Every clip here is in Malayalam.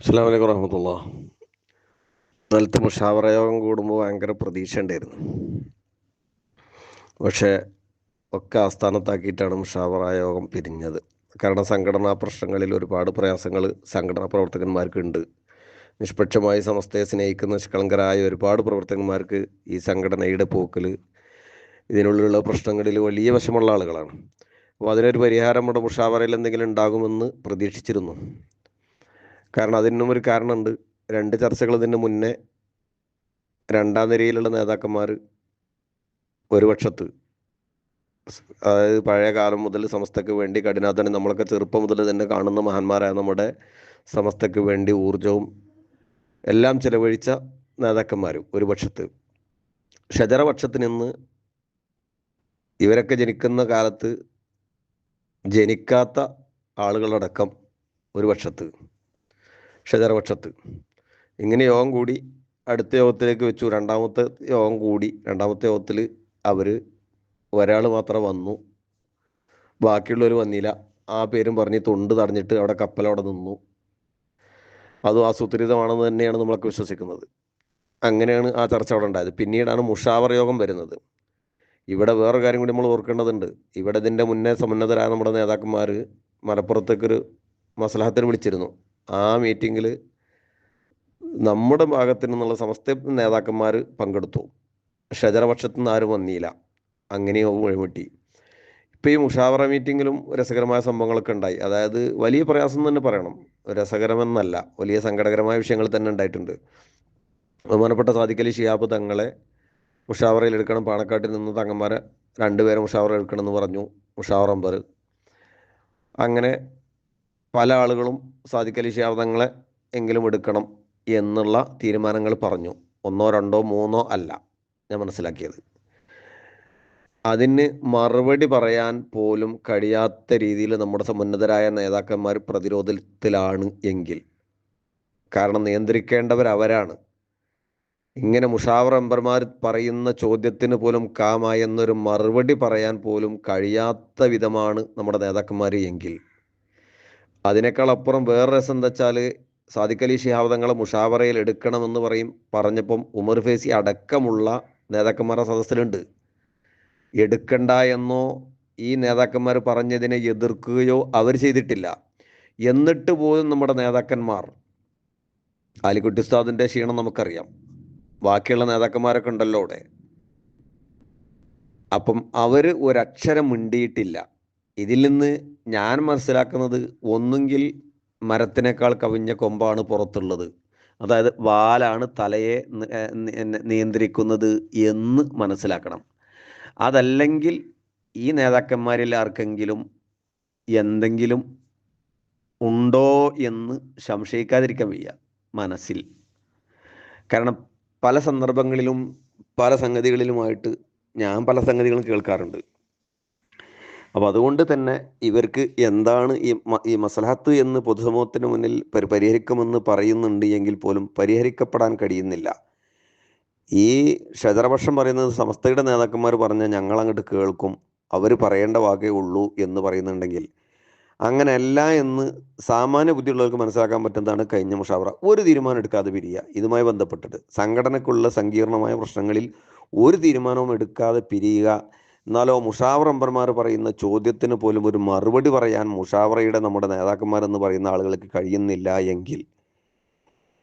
അസ്സാം വലൈക്കും വറഹമത്തുള്ള. ഇന്നലത്തെ മുഷാവറ കൂടുമ്പോൾ ഭയങ്കര പ്രതീക്ഷ ഉണ്ടായിരുന്നു. പക്ഷേ ഒക്കെ ആസ്ഥാനത്താക്കിയിട്ടാണ് മുഷാവറ യോഗം പിരിഞ്ഞത്. കാരണം സംഘടനാ പ്രശ്നങ്ങളിൽ ഒരുപാട് പ്രയാസങ്ങൾ സംഘടനാ പ്രവർത്തകന്മാർക്കുണ്ട്. നിഷ്പക്ഷമായി സമസ്തയെ സ്നേഹിക്കുന്ന നിഷ്കളങ്കരായ ഒരുപാട് പ്രവർത്തകന്മാർക്ക് ഈ സംഘടനയുടെ പോക്കിൽ ഇതിനുള്ളിലുള്ള പ്രശ്നങ്ങളിൽ വലിയ വശമുള്ള ആളുകളാണ്. അപ്പോൾ അതിനൊരു പരിഹാരം നമ്മുടെ മുഷാവറയിൽ എന്തെങ്കിലും ഉണ്ടാകുമെന്ന് പ്രതീക്ഷിച്ചിരുന്നു. കാരണം അതിനും ഒരു കാരണമുണ്ട്. രണ്ട് ചർച്ചകൾ ഇതിന് മുന്നേ രണ്ടാം നിരയിലുള്ള നേതാക്കന്മാർ ഒരു പക്ഷത്ത്. അതായത് പഴയ കാലം മുതൽ സമസ്തക്ക് വേണ്ടി കഠിനാധ്വാനം നമ്മളൊക്കെ ചെറുപ്പം മുതൽ തന്നെ കാണുന്ന മഹാന്മാരായ നമ്മുടെ സമസ്തക്ക് വേണ്ടി ഊർജവും എല്ലാം ചെലവഴിച്ച നേതാക്കന്മാരും ഒരു പക്ഷത്ത്. ഷജറപക്ഷത്ത് നിന്ന് ഇവരൊക്കെ ജനിക്കുന്ന കാലത്ത് ജനിക്കാത്ത ആളുകളടക്കം ഒരു പക്ഷത്ത്. ഷജറപക്ഷത്ത് ഇങ്ങനെ യോഗം കൂടി അടുത്ത യോഗത്തിലേക്ക് വെച്ചു. രണ്ടാമത്തെ യോഗം കൂടി രണ്ടാമത്തെ യോഗത്തിൽ അവർ ഒരാൾ മാത്രം വന്നു. ബാക്കിയുള്ളവർ വന്നില്ല. ആ പേരും പറഞ്ഞ് തൊണ്ട് തടഞ്ഞിട്ട് അവിടെ കപ്പലവിടെ നിന്നു. അതും ആസൂത്രിതമാണെന്ന് തന്നെയാണ് നമ്മളൊക്കെ വിശ്വസിക്കുന്നത്. അങ്ങനെയാണ് ആ ചർച്ച അവിടെ ഉണ്ടായത്. പിന്നീടാണ് മുഷാവർ യോഗം വരുന്നത്. ഇവിടെ വേറൊരു കാര്യം കൂടി നമ്മൾ ഓർക്കേണ്ടതുണ്ട്. ഇവിടെ ഇതിന്റെ മുന്നേ സമുന്നതരായ നമ്മുടെ നേതാക്കന്മാർ മലപ്പുറത്തേക്കൊരു മസലഹത്തിന് വിളിച്ചിരുന്നു. ആ മീറ്റിങ്ങിൽ നമ്മുടെ ഭാഗത്തു നിന്നുള്ള സമസ്ത നേതാക്കന്മാർ പങ്കെടുത്തു. ഷജറപക്ഷത്തു നിന്ന് ആരും വന്നില്ല. അങ്ങനെയോ വഴിമുട്ടി. ഇപ്പോൾ ഈ മുഷാവറ മീറ്റിങ്ങിലും രസകരമായ സംഭവങ്ങളൊക്കെ ഉണ്ടായി. അതായത് വലിയ പ്രയാസം തന്നെ പറയണം. രസകരമെന്നല്ല. വലിയ സങ്കടകരമായ വിഷയങ്ങൾ തന്നെ ഉണ്ടായിട്ടുണ്ട്. ബഹുമാനപ്പെട്ട സാദിഖലി ഷിയാബ് തങ്ങളെ മുഷാവറയിൽ എടുക്കണം. പാണക്കാട്ടിൽ നിന്ന് തങ്ങന്മാരെ രണ്ടുപേരെ മുഷാവറ എടുക്കണം എന്ന് പറഞ്ഞു. മുഷാവർ അമ്പർ അങ്ങനെ പല ആളുകളും സാദിഖലി എങ്കിലും എടുക്കണം എന്നുള്ള തീരുമാനങ്ങൾ പറഞ്ഞു. ഒന്നോ രണ്ടോ മൂന്നോ അല്ല ഞാൻ മനസ്സിലാക്കിയത്. അതിന് മറുപടി പറയാൻ പോലും കഴിയാത്ത രീതിയിൽ നമ്മുടെ സമുന്നതരായ നേതാക്കന്മാർ പ്രതിരോധത്തിലാണ് എങ്കിൽ. കാരണം നിയന്ത്രിക്കേണ്ടവർ അവരാണ് ഇങ്ങനെ മുഷാവർ എംബർമാർ പറയുന്ന ചോദ്യത്തിന് പോലും കാമായ എന്നൊരു മറുപടി പറയാൻ പോലും കഴിയാത്ത വിധമാണ് നമ്മുടെ നേതാക്കന്മാർ എങ്കിൽ. അതിനേക്കാൾ അപ്പുറം വേറെ രസം എന്താ വെച്ചാൽ സാദിഖ് അലി ഷിഹാബ് തങ്ങളെ മുഷാവറയിൽ എടുക്കണമെന്ന് പറയും. പറഞ്ഞപ്പം ഉമർ ഫേസി അടക്കമുള്ള നേതാക്കന്മാരുടെ സദസ്സിലുണ്ട്. എടുക്കണ്ട എന്നോ ഈ നേതാക്കന്മാർ പറഞ്ഞതിനെ എതിർക്കുകയോ അവർ ചെയ്തിട്ടില്ല. എന്നിട്ട് പോലും നമ്മുടെ നേതാക്കന്മാർ ആലിക്കുട്ടി ഉസ്താദിന്റെ ക്ഷീണം നമുക്കറിയാം. ബാക്കിയുള്ള നേതാക്കന്മാരൊക്കെ ഉണ്ടല്ലോ അവിടെ. അപ്പം അവർ ഒരക്ഷരം മിണ്ടിയിട്ടില്ല. ഇതിൽ നിന്ന് ഞാൻ മനസ്സിലാക്കുന്നത് ഒന്നുകിൽ മരത്തിനേക്കാൾ കവിഞ്ഞ കൊമ്പാണ് പുറത്തുള്ളത്. അതായത് വാലാണ് തലയെ നിയന്ത്രിക്കുന്നത് എന്ന് മനസ്സിലാക്കണം. അതല്ലെങ്കിൽ ഈ നേതാക്കന്മാരിൽ ആർക്കെങ്കിലും എന്തെങ്കിലും ഉണ്ടോ എന്ന് സംശയിക്കാതിരിക്കാൻ വയ്യ മനസ്സിൽ. കാരണം പല സന്ദർഭങ്ങളിലും പല സംഗതികളിലുമായിട്ട് ഞാൻ പല സംഗതികളും കേൾക്കാറുണ്ട്. അപ്പോൾ അതുകൊണ്ട് തന്നെ ഇവർക്ക് എന്താണ് ഈ ഈ മസലഹത്ത് എന്ന് പൊതുസമൂഹത്തിന് മുന്നിൽ പരിഹരിക്കുമെന്ന് പറയുന്നുണ്ട് എങ്കിൽ പോലും പരിഹരിക്കപ്പെടാൻ കഴിയുന്നില്ല. ഈ ഷജറപക്ഷം പറയുന്നത് സമസ്തയുടെ നേതാക്കന്മാർ പറഞ്ഞ ഞങ്ങൾ അങ്ങോട്ട് കേൾക്കും അവർ പറയേണ്ട വാക്കേ ഉള്ളൂ എന്ന് പറയുന്നുണ്ടെങ്കിൽ അങ്ങനെയല്ല എന്ന് സാമാന്യ ബുദ്ധിയുള്ളവർക്ക് മനസ്സിലാക്കാൻ പറ്റുന്നതാണ് കഴിഞ്ഞ മുഷാവറ. ഒരു തീരുമാനം എടുക്കാതെ പിരിയുക ഇതുമായി ബന്ധപ്പെട്ടിട്ട്. സംഘടനക്കുള്ള സങ്കീർണമായ പ്രശ്നങ്ങളിൽ ഒരു തീരുമാനവും എടുക്കാതെ പിരിയുക എന്നാലോ മുഷാവർ അമ്പർമാർ പറയുന്ന ചോദ്യത്തിന് പോലും ഒരു മറുപടി പറയാൻ മുഷാവറയുടെ നമ്മുടെ നേതാക്കന്മാരെന്ന് പറയുന്ന ആളുകൾക്ക് കഴിയുന്നില്ല എങ്കിൽ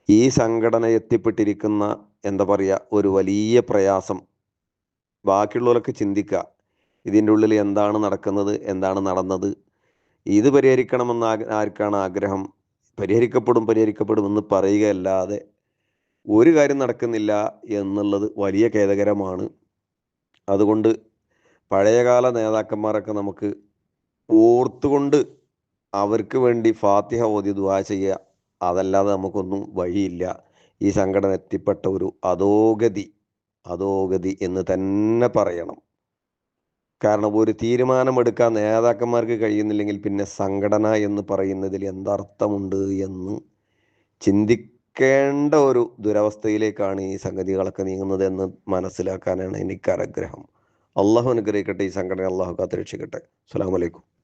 ഈ സംഘടന എത്തിപ്പെട്ടിരിക്കുന്ന എന്താ പറയുക ഒരു വലിയ പ്രയാസം. ബാക്കിയുള്ളവരൊക്കെ ചിന്തിക്കുക ഇതിന്റെ ഉള്ളിൽ എന്താണ് നടക്കുന്നത് എന്താണ് നടന്നത് ഇത് പരിഹരിക്കണമെന്ന് ആർക്കാണ് ആഗ്രഹം? പരിഹരിക്കപ്പെടും പരിഹരിക്കപ്പെടുമെന്ന് പറയുകയല്ലാതെ ഒരു കാര്യം നടക്കുന്നില്ല എന്നുള്ളത് വലിയ ഖേദകരമാണ്. അതുകൊണ്ട് പഴയകാല നേതാക്കന്മാരൊക്കെ നമുക്ക് ഓർത്തുകൊണ്ട് അവർക്ക് വേണ്ടി ഫാത്തിഹ ഓതി ദുവാ ചെയ്യുക. അതല്ലാതെ നമുക്കൊന്നും വഴിയില്ല. ഈ സംഘടന എത്തിപ്പെട്ട ഒരു അധോഗതി അധോഗതി എന്ന് തന്നെ പറയണം. കാരണം ഒരു തീരുമാനമെടുക്കാൻ നേതാക്കന്മാർക്ക് കഴിയുന്നില്ലെങ്കിൽ പിന്നെ സംഘടന എന്ന് പറയുന്നതിൽ എന്തർത്ഥമുണ്ട് എന്ന് ചിന്തിക്കേണ്ട ഒരു ദുരവസ്ഥയിലേക്കാണ് ഈ സംഗതികളൊക്കെ നീങ്ങുന്നത് എന്ന് മനസ്സിലാക്കാനാണ് എനിക്ക് ആഗ്രഹം അള്ളാഹു അനുഗ്രഹിക്കട്ടെ ഈ സംഘടന അള്ളാഹു കാത്തുരക്ഷിക്കട്ടെ. അസ്സാം വലൈക്കും